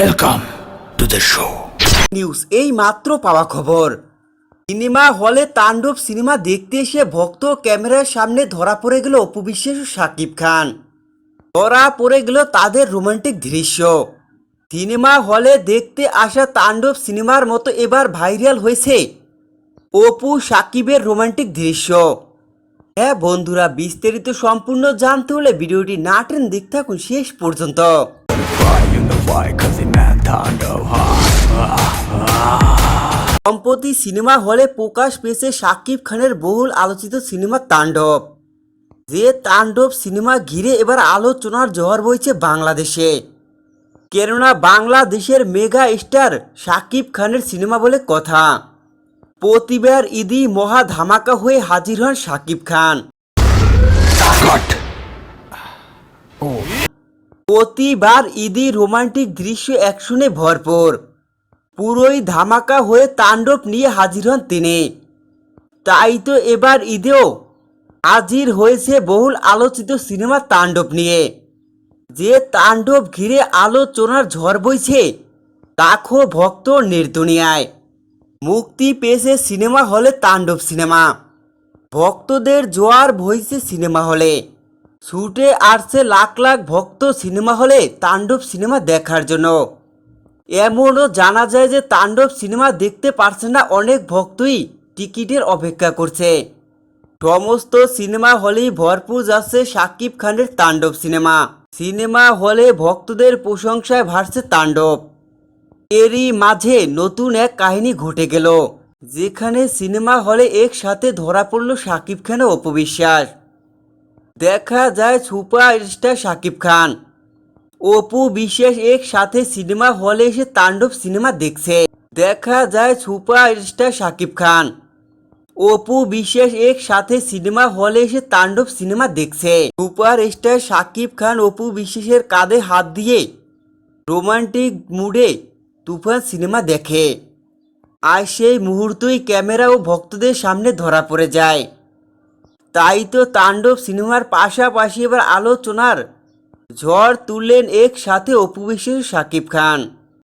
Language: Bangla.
Welcome to the show. News এই মাত্র পাওয়া খবর। সিনেমা হলে তাণ্ডব সিনেমা দেখতে এসে ভক্ত ক্যামেরার সামনে ধরা পড়ে গেল অপবিশ্বাস ও শাকিব খান। ধরা পড়ে গেল তাদের রোমান্টিক দৃশ্য। সিনেমা হলে দেখতে আসা তাণ্ডব সিনেমার মতো এবার ভাইরাল হয়েছে অপু সাকিবের রোমান্টিক দৃশ্য। হ্যাঁ বন্ধুরা, বিস্তারিত সম্পূর্ণ জানতে হলে ভিডিওটি না টেন দেখতে থাকুন শেষ পর্যন্ত। সম্প্রতি সিনেমা হলে প্রকাশ পেয়েছে শাকিব খানের বহুল আলোচিত সিনেমা তাণ্ডব। যে তাণ্ডব সিনেমা ঘিরে এবার আলোচনার জোয়ার বইছে বাংলাদেশে। কেননা বাংলাদেশের মেগা স্টার শাকিব খানের সিনেমা বলে কথা। প্রতিবার ঈদি মহা ধামাকা হয়ে হাজির হন শাকিব খান। প্রতিবার ঈদি রোমান্টিক দৃশ্য অ্যাকশনে ভরপুর। পুরোই ধামাকা হয়ে তাণ্ডব নিয়ে হাজির হন তিনি। তাই তো এবার ঈদেও হাজির হয়েছে বহুল আলোচিত সিনেমা তাণ্ডব নিয়ে। যে তাণ্ডব ঘিরে আলোচনার ঝড় বইছে, লাখো ভক্ত নির্দুনিয়ায়। মুক্তি পেয়েছে সিনেমা হলে তাণ্ডব সিনেমা। ভক্তদের জোয়ার বইছে সিনেমা হলে। ছুটে আসছে লাখ লাখ ভক্ত সিনেমা হলে তাণ্ডব সিনেমা দেখার জন্য। এমনও জানা যায় যে তাণ্ডব সিনেমা দেখতে পারছে না অনেক ভক্তই টিকিটের অপেক্ষা করছে। সমস্ত সিনেমা হলেই ভরপুর যাচ্ছে সাকিব খানের তাণ্ডব সিনেমা। সিনেমা হলে ভক্তদের প্রশংসায় ভাসছে তাণ্ডব। এরই মাঝে নতুন এক কাহিনী ঘটে গেল, যেখানে সিনেমা হলে একসাথে ধরা পড়ল সাকিব খান ও অপবিশ্বাস। দেখা যায় সুপার স্টার শাকিব খান। অপু বিশেষ একসাথে সিনেমা হলে এসে তাণ্ডব সিনেমা দেখছে। দেখা যায় সুপার স্টার শাকিব খান। অপু বিশেষ একসাথে সিনেমা হলে এসে তাণ্ডব সিনেমা দেখছে। সুপার স্টার শাকিব খান অপু বিশেষের কাঁধে হাত দিয়ে রোমান্টিক মুডে তুফান সিনেমা দেখে। আর সেই মুহূর্তই ক্যামেরা ও ভক্তদের সামনে ধরা পড়ে যায়। তাই তো তাণ্ডব সিনেমার পাশাপাশি এবার আলোচনার ঝড় তুললেন একসাথে অপু শাকিব খান।